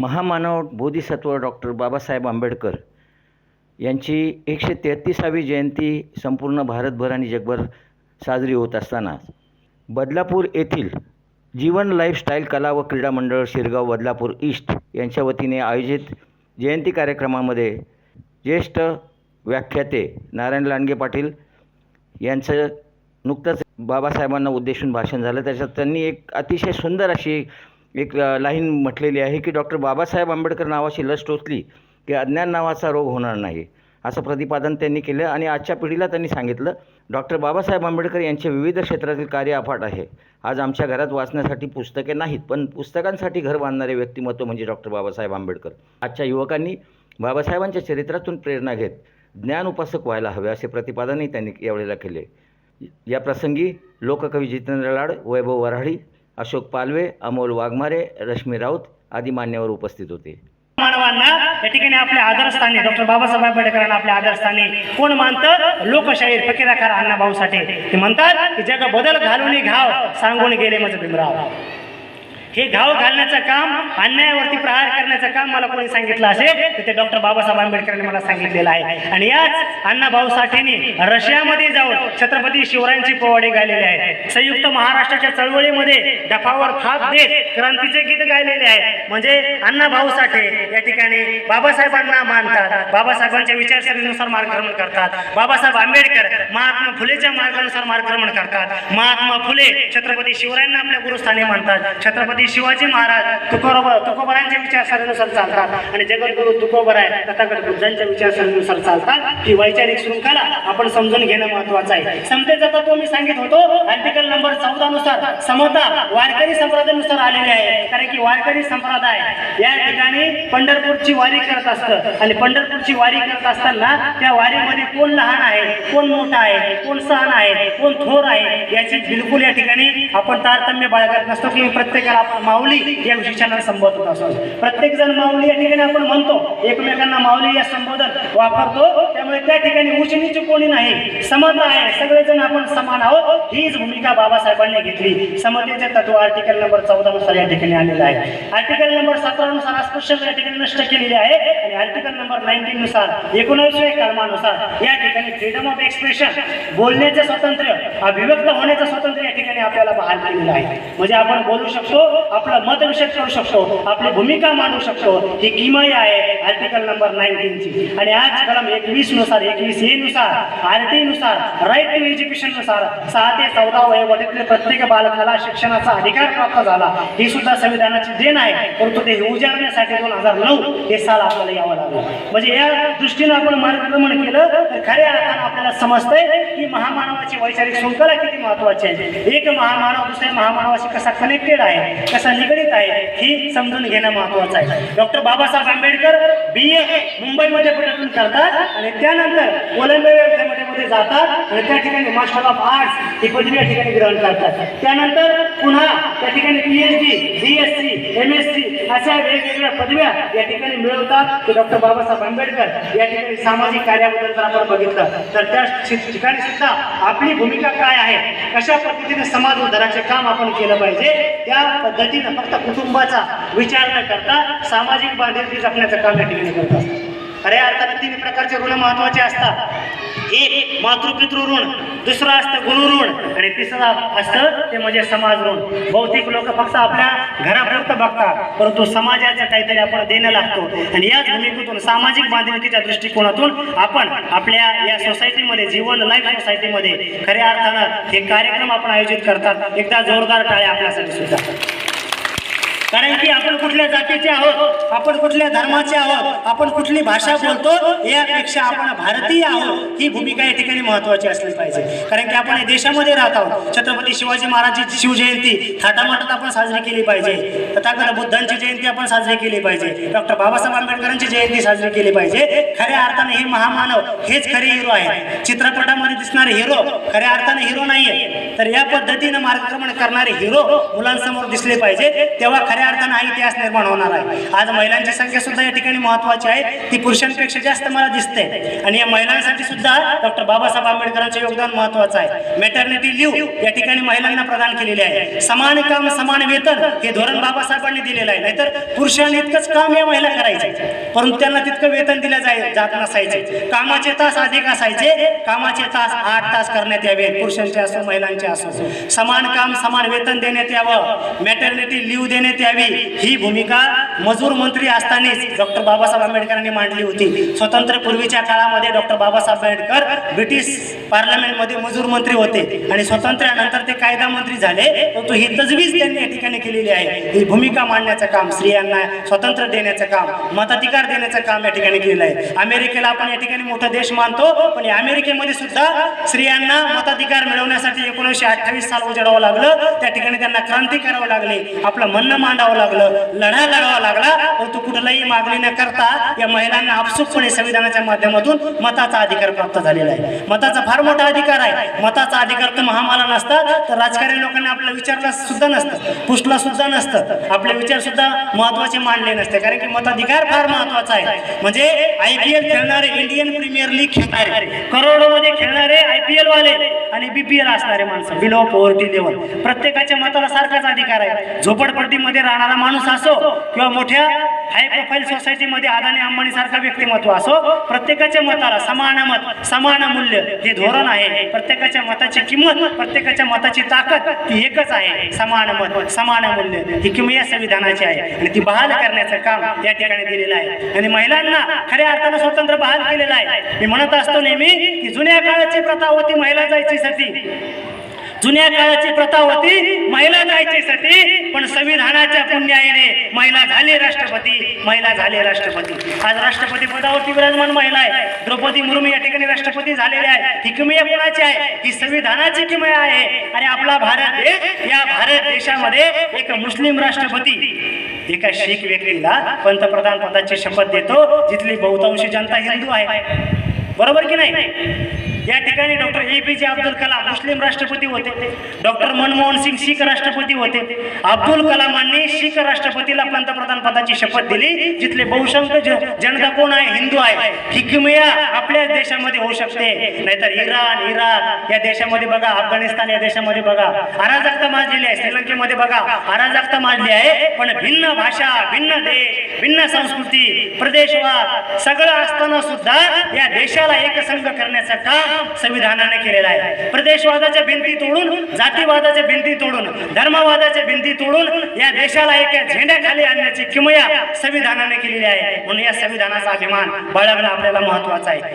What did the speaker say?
महामानव बोधिसत्व डॉक्टर बाबासाहेब आंबेडकर यांची एकशे तेहत्तीसावी जयंती संपूर्ण भारतभर आणि जगभर साजरी होत असताना बदलापूर येथील जीवन लाईफस्टाईल कला व क्रीडा मंडळ शिरगाव बदलापूर ईस्ट यांच्या वतीने आयोजित जयंती कार्यक्रमामध्ये ज्येष्ठ व्याख्याते नारायण लांडगे पाटील यांचं नुकतंच बाबासाहेबांना उद्देशून भाषण झालं. त्याच्यात त्यांनी एक अतिशय सुंदर अशी एक लाईन म्हटलेली आहे की डॉक्टर बाबासाहेब आंबेडकर नावाची लस टोचली की अज्ञान नावाचा रोग होणार नाही असं प्रतिपादन त्यांनी केलं आणि आजच्या पिढीला त्यांनी सांगितलं. डॉक्टर बाबासाहेब आंबेडकर यांचे विविध क्षेत्रातील कार्य अफाट आहे. आज आमच्या घरात वाचण्यासाठी पुस्तके नाहीत पण पुस्तकांसाठी घर बांधणारे व्यक्तिमत्व म्हणजे डॉक्टर बाबासाहेब आंबेडकर. आजच्या युवकांनी बाबासाहेबांच्या चरित्रातून प्रेरणा घेत ज्ञान उपासक व्हायला हवे असे प्रतिपादनही त्यांनी यावेळेला केले. या प्रसंगी लोककवी जितेंद्र लाड वैभव वराडी अशोक पालवे अमोल वाघमारे रश्मी राऊत आदी मान्यवर उपस्थित होते. मानवांना या ठिकाणी आपल्या आदरस्थानी डॉक्टर बाबासाहेब आंबेडकरांना आपल्या आदरस्थानी कोण मानतं? लोकशाहीर फकीराकार अण्णाभाऊ साठे. ते म्हणतात की जग बदल घालून घाव सांगून गेले माझं भीमराव. हे घाव घालण्याचं काम अन्यायावरती प्रहार करण्याचं काम मला कोणी सांगितलं असेल तर ते डॉक्टर बाबासाहेब आंबेडकरांनी मला सांगितलेलं आहे. आणि याच अण्णाभाऊ साठेंनी रशियामध्ये जाऊन छत्रपती शिवरायांची पोवाडे गायलेले आहेत संयुक्त महाराष्ट्राच्या चळवळीमध्ये डफावर थाप देत क्रांतीचे गीत गायलेले आहे. म्हणजे अण्णाभाऊ साठे या ठिकाणी बाबासाहेबांना मानतात बाबासाहेबांच्या विचारसरणीनुसार मार्गक्रमण करतात. बाबासाहेब आंबेडकर महात्मा फुलेच्या मार्गानुसार मार्गक्रमण करतात. महात्मा फुले छत्रपती शिवरायांना आपल्या गुरुस्थानी मानतात. छत्रपती शिवाजी महाराज तुकोबा तुकोबरांच्या विचारसरणीनुसार चालतात आणि जगद्गुरु तुकोबराय तथागत बुद्धांच्या विचारसरणीनुसार चालतात. की वैचारिक शृंखला आपण समजून घेणं महत्वाचं आहे. समतेचा तत्व मी सांगित होतो आर्टिकल नंबर चौदा नुसार समता वारकरी संप्रदायानुसार आलेली आहे. कारण की वारकरी संप्रदाय या ठिकाणी पंढरपूरची वारी करत असतं. आणि पंढरपूरची वारी करत असताना त्या वारीमध्ये कोण लहान आहे कोण मोठा आहे कोण सहान आहे कोण थोर आहे याची बिलकुल या ठिकाणी आपण तारतम्य बाळगत नसतो. की प्रत्येकाला माऊली या विशेषणाला संबोधत असतो. प्रत्येक जण माऊली या ठिकाणी आपण म्हणतो. एकमेकांना माऊली या संबोधन वापरतो. त्यामुळे त्या ठिकाणी उच्च कोणी नाही समता आहे. सगळेजण आपण समान आहोत. हीच भूमिका बाबासाहेबांनी घेतली. समतेचे तत्व आर्टिकल नंबर चौदा नुसार या ठिकाणी आलेलं आहे. आर्टिकल नंबर सतरा नुसार अस्पृश्यता या ठिकाणी नष्ट केलेली आहे. आणि आर्टिकल नंबर नाईन्टीन नुसार एकोणविशे कलमानुसार या ठिकाणी फ्रीडम ऑफ एक्सप्रेशन बोलण्याचं स्वातंत्र्य अभिव्यक्त होण्याचं स्वातंत्र्य या ठिकाणी आपल्याला बहाल केलेलं आहे. म्हणजे आपण बोलू शकतो आपलं मत करू शकतो आपली भूमिका मांडू शकतो. ही किमय आहे आर्टिकल नंबर नाईन्टीनची आणि आज कलम एकवीसनुसार एकवीस ए नुसार आर टी नुसार राईट टू एज्युकेशननुसार सहा ते चौदा वयोगटातील प्रत्येक बालकाला शिक्षणाचा अधिकार प्राप्त झाला. ही सुद्धा संविधानाची देण आहे परंतु ते उजाडण्यासाठी दोन हजार नऊ हे साल आपल्याला यावं लागलं. म्हणजे या दृष्टीनं आपण मार्गक्रमण केलं तर खऱ्या अर्थानं आपल्याला समजतंय की महामानवाची वैचारिक शृंखला किती महत्वाची आहे? एक महामानव दुसऱ्या महामानवाशी कसा कनेक्टेड आहे? कसा निगडीत आहे? ही समजून घेणं महत्वाचं आहे. Doctor Babasaheb Ambedkar B A मुंबईमध्ये पर्यटन करतात आणि त्यानंतर कोलंबिया विद्यापीठामध्ये जातात आणि त्या ठिकाणी मास्टर ऑफ आर्ट्स ही पदवी या ठिकाणी ग्रहण करतात. त्यानंतर पुन्हा त्या ठिकाणी P H D B S C M S C अशा वेगवेगळ्या पदव्या या ठिकाणी मिळवतात. की डॉक्टर बाबासाहेब आंबेडकर या ठिकाणी सामाजिक कार्याबद्दल जर आपण बघितलं तर त्या ठिकाणी सुद्धा आपली भूमिका काय आहे? कशा पद्धतीने समाज उद्धाराचे काम आपण केलं पाहिजे? त्या पद्धतीनं फक्त कुटुंबाचा विचार न करता सामाजिक बांधिलकी जपण्याचं काम या ठिकाणी करत असतात. खऱ्या अर्थाने तीन प्रकारचे ऋण महत्त्वाचे असतात. एक मातृपितृ ऋण. दुसरं असतं गुरुऋण आणि तिसरं असतं ते म्हणजे समाज ऋण बहुतेक लोक फक्त आपल्या घरापुरतं बघतात परंतु समाजाचं काहीतरी आपण देणं लागतो. आणि याच भूमिकेतून सामाजिक बांधिलकीच्या दृष्टिकोनातून आपण आपल्या या सोसायटीमध्ये जीवन लाईफ सोसायटीमध्ये खऱ्या अर्थानं हे कार्यक्रम आपण आयोजित करतात. एकदा जोरदार टाळ्या आपल्यासाठी सुद्धा. कारण की आपण कुठल्या जातीचे आहोत आपण कुठल्या धर्माचे आहोत आपण कुठली भाषा बोलतो यापेक्षा आपण भारतीय आहोत ही भूमिका या ठिकाणी महत्वाची असली पाहिजे. कारण की आपण या देशामध्ये राहत आहोत. छत्रपती शिवाजी महाराजांची शिवजयंती थाटामाटात आपण साजरी केली पाहिजे. तथागत बुद्धांची जयंती आपण साजरी केली पाहिजे. डॉक्टर बाबासाहेब आंबेडकरांची जयंती साजरी केली पाहिजे. खऱ्या अर्थाने हे महामानव हेच खरे हिरो आहेत. चित्रपटामध्ये दिसणारे हिरो खऱ्या अर्थाने हिरो नाहीये. तर या पद्धतीनं मार्गक्रमण करणारे हिरो मुलांसमोर दिसले पाहिजे. तेव्हा खऱ्या अर्थानं हा इतिहास निर्माण होणार आहे. आज महिलांची संख्या सुद्धा या ठिकाणी महत्वाची आहे. ती पुरुषांपेक्षा जास्त मला दिसते. आणि या महिलांसाठी सुद्धा डॉक्टर बाबासाहेब आंबेडकरांचे योगदान महत्वाचं आहे. मेटर्निटी लिव्ह या ठिकाणी महिलांना प्रदान केलेले आहे. समान काम समान वेतन हे धोरण बाबासाहेबांनी दिलेलं आहे. नाहीतर पुरुषांनी इतकंच काम या महिला करायचे. परंतु त्यांना तितकं वेतन दिलं जाय जात नसायचे. कामाचे तास अधिक असायचे. कामाचे तास आठ तास करण्यात यावे. पुरुषांचे असो महिलांचे असो. समान काम समान वेतन देण्यात यावं. मॅटर्निटी लिव्ह देण्यात यावी. ही भूमिका मजूर मंत्री असतानाच डॉक्टर बाबासाहेब आंबेडकरांनी मांडली होती. स्वतंत्र पूर्वीच्या काळामध्ये डॉक्टर बाबासाहेब आंबेडकर ब्रिटिश पार्लमेंटमध्ये मजूर मंत्री होते आणि स्वातंत्र्यानंतर ते कायदा मंत्री झाले. परंतु ही तजवीज त्यांनी या ठिकाणी केलेली आहे. ही भूमिका मांडण्याचं काम स्त्रियांना स्वातंत्र्य देण्याचं काम मताधिकार देण्याचं काम या ठिकाणी केलेलं आहे. अमेरिकेला आपण या ठिकाणी मोठा देश मानतो पण अमेरिकेमध्ये सुद्धा स्त्रियांना मताधिकार मिळवण्यासाठी एकोणीसशे अठ्ठावीस साल उजाडावं लागलं. त्या ठिकाणी त्यांना क्रांती करावं लागली. आपलं म्हणणं मांडावं लागलं लढा लढावा लागला परंतु कुठलाही मागणी न करता या महिलांना आपसुकपणे संविधानाच्या माध्यमातून मताचा अधिकार प्राप्त झालेला आहे. मताचा फार मोठा अधिकार आहे. मताचा अधिकार तर महामाला नसता तर राजकारणी लोकांना आपलं विचारला सुद्धा नसतं पुसलं सुद्धा नसतं. आपले विचार सुद्धा महत्त्वाचे मानले नसते कारण की मताधिकार फार महत्त्वाचा आहे. म्हणजे आय पी एल खेळणारे इंडियन प्रीमियर लीग खेळणारे करोडोमध्ये खेळणारे आय पी एल वाले आणि बीपीएल असणारे माणसं बिलो पॉवर्टी लेवल प्रत्येकाच्या मताला सारखाच अधिकार आहे. झोपडपट्टीमध्ये राहणारा माणूस असो किंवा मोठ्या हाय प्रोफाईल सोसायटीमध्ये अदानी अंबानी सारखा व्यक्तिमत्व असो प्रत्येकाच्या मताला समान मत समान मूल्य हे धोरण आहे. प्रत्येकाच्या मताची किंमत प्रत्येकाच्या मताची ताकद ती एकच आहे. समान मत समान मूल्य ही किमया संविधानाची आहे आणि ती बहाल करण्याचं काम या ठिकाणी दिलेलं आहे. आणि महिलांना खऱ्या अर्थानं स्वतंत्र बहाल केलेलं आहे. मी म्हणत असतो नेहमी की जुन्या काळाची प्रथा होती महिला जायचीसाठी जुन्या काळाची प्रथा होती महिला जायचीसाठी पण संविधानाच्या पुण्याईने महिला झाली राष्ट्रपती महिला झाली राष्ट्रपती. आज राष्ट्रपती पदावरती विराजमान महिला आहे. द्रौपदी मुर्मू या ठिकाणी राष्ट्रपती झालेले आहे. ही किमया कोणाची आहे? ही संविधानाची किमया आहे. आणि आपला भारत देश या भारत देशामध्ये एक मुस्लिम राष्ट्रपती. एका शीख व्यक्तीला पंतप्रधान पदाची शपथ देतो जिथली बहुतांशी जनता हिंदू आहे. बरोबर की नाही? या ठिकाणी डॉक्टर ए पी जे अब्दुल कलाम मुस्लिम राष्ट्रपती होते. डॉक्टर मनमोहन सिंग शीख राष्ट्रपती होते. अब्दुल कलामांनी शीख राष्ट्रपतीला पंतप्रधान पदाची शपथ दिली जिथले बहुसंख्य जनता कोण आहे? हिंदू आहे. ही किमया आपल्या देशामध्ये होऊ शकते. नाहीतर इराण इराक या देशामध्ये बघा अफगाणिस्तान या देशामध्ये बघा. अराजकता माजलेली आहे. श्रीलंकेमध्ये बघा अराजकता माजली आहे. पण भिन्न भाषा भिन्न देश भिन्न संस्कृती प्रदेशवाद सगळं असताना सुद्धा या देशाला एकसंघ करण्याचं काम संविधानाने केलेला आहे. प्रदेशवादाच्या भिंती तोडून जातीवादाच्या भिंती तोडून धर्मवादाच्या भिंती तोडून या देशाला एका झेंड्याखाली आणण्याची किमया संविधानाने केलेली आहे. म्हणून या संविधानाचा अभिमान बाळगणं आपल्याला महत्त्वाचा आहे.